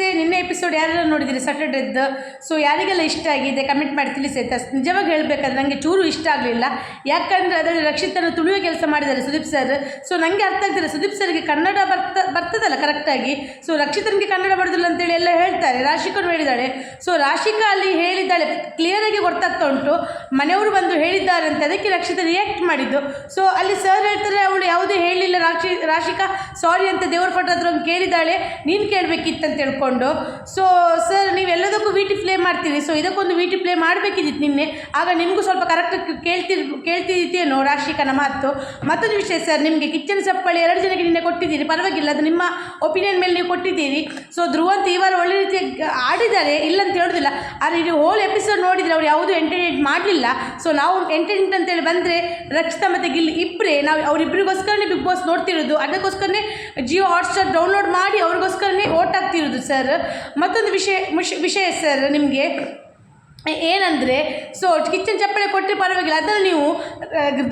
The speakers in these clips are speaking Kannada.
ನಮಸ್ತೆ ನಿನ್ನೆ ಎಪಿಸೋಡ್ ಯಾರೆಲ್ಲ ನೋಡಿದ್ದೀರಿ ಸ್ಯಾಟರ್ಡೇದ್ದು ಸೊ ಯಾರಿಗೆಲ್ಲ ಇಷ್ಟ ಆಗಿದೆ? ಕಮೆಂಟ್ ಮಾಡಿ ತಿಳಿಸಿ ಆಯಿತಾ? ನಿಜವಾಗಿ ಹೇಳಬೇಕಾದ್ರೆ ನನಗೆ ಚೂರು ಇಷ್ಟ ಆಗಲಿಲ್ಲ. ಯಾಕಂದರೆ ಅದರಲ್ಲಿ ರಕ್ಷಿತನ ತುಳಿಯುವ ಕೆಲಸ ಮಾಡಿದ್ದಾರೆ ಸುದೀಪ್ ಸರ್ ಸೊ ನನಗೆ ಅರ್ಥ ಆಗ್ತಿಲ್ಲ. ಸುದೀಪ್ ಸರ್ಗೆ ಕನ್ನಡ ಬರ್ತ, ಬರ್ತದಲ್ಲ ಕರೆಕ್ಟಾಗಿ ಸೊ ರಕ್ಷಿತನಿಗೆ ಕನ್ನಡ ಬರೋದಿಲ್ಲ ಅಂತೇಳಿ ಎಲ್ಲ ಹೇಳ್ತಾರೆ. ರಾಶಿಕನು ಹೇಳಿದ್ದಾಳೆ ಸೊ ರಾಶಿಕಾ ಅಲ್ಲಿ ಹೇಳಿದ್ದಾಳೆ. ಕ್ಲಿಯರಾಗಿ ಗೊತ್ತಾಗ್ತಾ ಉಂಟು. ಮನೆಯವರು ಬಂದು ಹೇಳಿದ್ದಾರೆ ಅಂತ ಅದಕ್ಕೆ ರಕ್ಷಿತ ರಿಯಾಕ್ಟ್ ಮಾಡಿದ್ದು. ಸೊ ಅಲ್ಲಿ ಸರ್ ಹೇಳ್ತಾರೆ, ಅವಳು ಯಾವುದೇ ಹೇಳಿಲ್ಲ ರಾಶಿ ರಾಶಿಕಾ. ಸಾರಿ ಅಂತ ದೇವ್ರ ಫೋಟೋ ಹತ್ರ ಕೇಳಿದ್ದಾಳೆ. ನೀನು ಅಂತ ಹೇಳ್ಕೊಂಡು ಸೊ ಸರ್ ನೀವೆಲ್ಲದಕ್ಕೂ ಟಿ ಪ್ಲೇ ಮಾಡ್ತೀರಿ. ಸೊ ಇದಕ್ಕೊಂದು ಟಿ ಪ್ಲೇ ಮಾಡಬೇಕಿದ್ದಿತ್ತು ನಿನ್ನೆ. ಆಗ ನಿಮಗೂ ಸ್ವಲ್ಪ ಕರೆಕ್ಟ್ ಕೇಳ್ತಿರ್ ಕೇಳ್ತಿದ್ದೇನೋ ರಾಶಿಕನ ಮಾತು ಮತ್ತೊಂದು ವಿಷಯ ಸರ್ ನಿಮಗೆ ಕಿಚನ್ ಚಪ್ಪಳಿ ಎರಡು ಜನಕ್ಕೆ ನಿನ್ನೆ ಕೊಟ್ಟಿದ್ದೀರಿ. ಪರವಾಗಿಲ್ಲ, ಅದು ನಿಮ್ಮ ಒಪಿನಿಯನ್ ಮೇಲೆ ನೀವು ಕೊಟ್ಟಿದ್ದೀರಿ. ಸೊ ಧ್ರುವಂತ, ಈ ಒಳ್ಳೆ ರೀತಿ ಆಡಿದ್ದಾರೆ ಅಂತ ಆದರೆ ಇದು ಹೋಲ್ ಎಪಿಸೋಡ್ ನೋಡಿದರೆ ಅವ್ರು ಯಾವುದೂ ಎಂಟರ್ಟೈನ್ ಮಾಡಲಿಲ್ಲ. ಸೊ ನಾವು ಎಂಟರ್ಟೈನ್ಮೆಂಟ್ ಅಂತೇಳಿ ಬಂದರೆ ರಕ್ಷಿತಾ ಮತ್ತು ಗಿಲ್ ಇಬ್ಬರೇ ನಾವು ಅವರಿಬ್ಬರಿಗೋಸ್ಕರನೇ ಬಿಗ್ ಬಾಸ್ ನೋಡ್ತಿರೋದು. ಅದಕ್ಕೋಸ್ಕರನೇ ಜಿಯೋ ಹಾಟ್ಸ್ಟಾರ್ ಡೌನ್ಲೋಡ್ ಮಾಡಿ ಅವ್ರಿಗೋಸ್ಕರನೇ ಓಟ್ ಆಗ್ತಿರೋದು ಸರ್ ಮತ್ತೊಂದು ವಿಷಯ ವಿಷಯ ಸರ್ ನಿಮಗೆ. ಏನಂದರೆ ಸೊ ಕಿಚನ್ ಚಪ್ಪಳೆ ಕೊಟ್ಟರೆ ಪರವಾಗಿಲ್ಲ. ಅದನ್ನು ನೀವು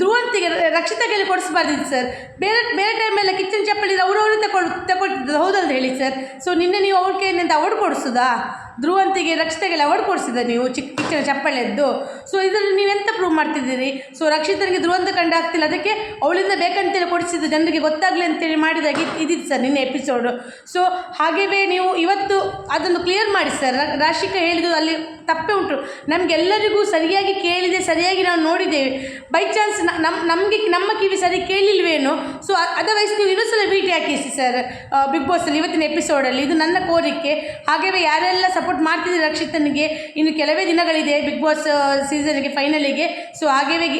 ಧ್ರುವಂತಿಗೆ ರಕ್ಷಿತ ಕೈಲಿ ಕೊಡಿಸ್ಬಾರ್ದಿತ್ತು ಸರ್ ಬೇರೆ ಬೇರೆ ಟೈಮೆಲ್ಲ ಕಿಚನ್ ಚಪ್ಪಲಿ ಅವರವರು ತಗೊಳ್ ತಗೊಳ್ತಿದ್ದು ಹೌದಲ್ಲ ಹೇಳಿ ಸರ್ ಸೊ ನಿನ್ನೆ ನೀವು ಅವ್ರ ಕೈಯಿಂದ ಅವಾರ್ಡ್ ಕೊಡಿಸೋದಾ ಧ್ರುವಂತಿಗೆ ರಕ್ಷಿತಗೆಲ್ಲ ಕೊಡಿಸಿದ ನೀವು ಚಿಕ್ಕ ಚಿಕ್ಕ ಚಪ್ಪಳೆದ್ದು. ಸೊ ಇದರಲ್ಲಿ ನೀವೆಂತ ಪ್ರೂವ್ ಮಾಡ್ತಿದ್ದೀರಿ? ಸೊ ರಕ್ಷಿತನಿಗೆ ಧ್ರುವಂತ ಕಂಡು ಆಗ್ತಿಲ್ಲ. ಅದಕ್ಕೆ ಅವಳಿಂದ ಬೇಕಂತೇಳಿ ಕೊಡಿಸಿದ್ದು ಜನರಿಗೆ ಗೊತ್ತಾಗಲಿ ಅಂತೇಳಿ ಮಾಡಿದಾಗ ಇದ್- ಇದಿತ್ತು ಸರ್ ನಿನ್ನೆ ಎಪಿಸೋಡು ಸೊ ಹಾಗೆಯೇ ನೀವು ಇವತ್ತು ಅದನ್ನು ಕ್ಲಿಯರ್ ಮಾಡಿ ಸರ್. ರಾಶಿಕಾ ಹೇಳಿದ್ದು ಅಲ್ಲಿ ತಪ್ಪೇ ಉಂಟು. ನಮಗೆಲ್ಲರಿಗೂ ಸರಿಯಾಗಿ ಕೇಳಿದೆ, ಸರಿಯಾಗಿ ನಾವು ನೋಡಿದ್ದೇವೆ. ಬೈ ಚಾನ್ಸ್ ನಮ್ಮ ನಮಗೆ, ನಮ್ಮ ಕಿವಿ ಸರಿ ಕೇಳಿಲ್ವೇನೋ? ಸೊ ಅದರ್ವೈಸ್ ನೀವು ಇನ್ನೊಂದ್ಸಲ ಭೇಟಿ ಹಾಕಿಸಿ ಸರ್. ಬಿಗ್ ಬಾಸಲ್ಲಿ ಇವತ್ತಿನ ಎಪಿಸೋಡಲ್ಲಿ ಇದು ನನ್ನ ಕೋರಿಕೆ. ಹಾಗೆಯೇ ಯಾರೆಲ್ಲ ಸಪೋರ್ಟ್ ಮಾಡ್ತಿದ್ದೀರಿ ರಕ್ಷಿತನಿಗೆ? ಇನ್ನು ಕೆಲವೇ ದಿನಗಳಿದೆ ಬಿಗ್ ಬಾಸ್ ಸೀಸನ್ಗೆ ಫೈನಲಿಗೆ ಸೊ ಹಾಗೆಯೇ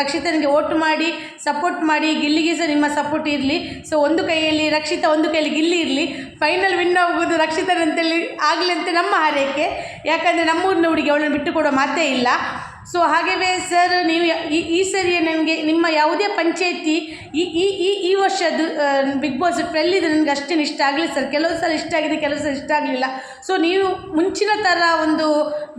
ರಕ್ಷಿತನಿಗೆ ಓಟ್ ಮಾಡಿ ಸಪೋರ್ಟ್ ಮಾಡಿ, ಗಿಲ್ಲಿಗೆ ಸಹ ನಿಮ್ಮ ಸಪೋರ್ಟ್ ಇರಲಿ. ಸೊ ಒಂದು ಕೈಯಲ್ಲಿ ರಕ್ಷಿತ, ಒಂದು ಕೈಯಲ್ಲಿ ಗಿಲ್ಲಿ ಇರಲಿ. ಫೈನಲ್ ವಿನ್ ಆಗೋದು ರಕ್ಷಿತನಂತೇಳಿ ಆಗಲಿ ಅಂತ ನಮ್ಮ ಹಾರೈಕೆ. ಯಾಕಂದರೆ ನಮ್ಮೂರಿನ ಹುಡುಗಿ ಅವಳನ್ನು ಬಿಟ್ಟು ಮಾತೇ ಇಲ್ಲ. ಸೊ ಹಾಗೆಯೇ ಸರ್ ನೀವು ಈ ಈ ಸರಿ ನನಗೆ ನಿಮ್ಮ ಯಾವುದೇ ಪಂಚಾಯಿತಿ ಈ ಈ ಈ ಈ ವರ್ಷದ್ದು ಬಿಗ್ ಬಾಸ್ ಟ್ವೆಲ್ಲಿದು ನನಗೆ ಅಷ್ಟೇನು ಇಷ್ಟ ಆಗಲಿ ಸರ್ ಕೆಲವು ಸಲ ಇಷ್ಟ ಆಗಿದೆ, ಕೆಲವು ಸಲ ಇಷ್ಟ ಆಗಲಿಲ್ಲ. ಸೊ ನೀವು ಮುಂಚಿನ ಥರ ಒಂದು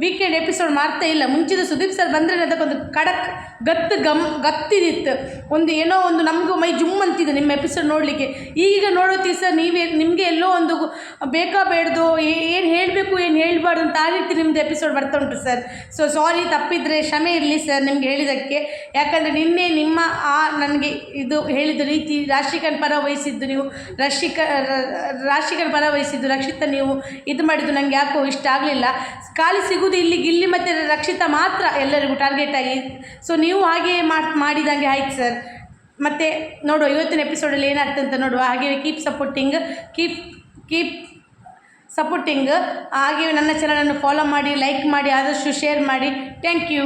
ವೀಕೆಂಡ್ ಎಪಿಸೋಡ್ ಮಾಡ್ತಾ ಇಲ್ಲ. ಮುಂಚಿನ ಸುದೀಪ್ ಸರ್ ಬಂದರೆ ಅದಕ್ಕೊಂದು ಕಡಕ್ ಗತ್ತು ಗಮ್, ಗತ್ತಿದಿತ್ತು. ಒಂದು ಏನೋ ಒಂದು ನಮಗೂ ಮೈ ಜುಮ್ ಅಂತಿದೆ ನಿಮ್ಮ ಎಪಿಸೋಡ್ ನೋಡಲಿಕ್ಕೆ. ಈಗ ನೋಡೋತಿ ಸರ್ ನೀವೇ, ನಿಮಗೆ ಎಲ್ಲೋ ಒಂದು ಬೇಕಾ ಬೇಡ್ದು ಏನು ಹೇಳಬೇಕು ಹೇಳಬಾರ್ದು ಅಂತ ಆ ರೀತಿ ನಿಮ್ಮದು ಎಪಿಸೋಡ್ ಬರ್ತಾ ಉಂಟು ಸರ್ ಸೊ ಸಾರಿ ತಪ್ಪಿದರೆ ಕ್ಷಮೆ ಇರಲಿ ಸರ್ ನಿಮ್ಗೆ ಹೇಳಿದ್ದಕ್ಕೆ ಯಾಕಂದರೆ ನಿನ್ನೆ ನಿಮ್ಮ ಆ ನನಗೆ ಇದು ಹೇಳಿದ ರೀತಿ ರಾಶಿಕನ್ ಪರ ವಹಿಸಿದ್ದು ನೀವು, ರಶಿಕ, ರಾಶಿಕನ್ ಪರ ವಹಿಸಿದ್ದು ರಕ್ಷಿತ ನೀವು, ಇದು ಮಾಡಿದ್ದು ನನಗೆ ಯಾಕೋ ಇಷ್ಟ ಆಗಲಿಲ್ಲ. ಖಾಲಿ ಸಿಗುವುದು ಇಲ್ಲಿ ಗಿಲ್ಲಿ ಮತ್ತು ರಕ್ಷಿತ ಮಾತ್ರ ಎಲ್ಲರಿಗೂ ಟಾರ್ಗೆಟ್ ಆಗಿ. ಸೊ ನೀವು ಹಾಗೆ ಮಾಡ್, ಮಾಡಿದಂಗೆ ಆಯ್ತು ಸರ್ ಮತ್ತು ನೋಡುವ, ಇವತ್ತಿನ ಎಪಿಸೋಡಲ್ಲಿ ಏನಾಗ್ತದೆ ಅಂತ ನೋಡುವ. ಹಾಗೆ keep supporting keep keep supporting ಹಾಗೆ ನನ್ನ ಚಾನಲನ್ನು ಫಾಲೋ ಮಾಡಿ ಲೈಕ್ ಮಾಡಿ ಆದಷ್ಟು ಶೇರ್ ಮಾಡಿ. Thank you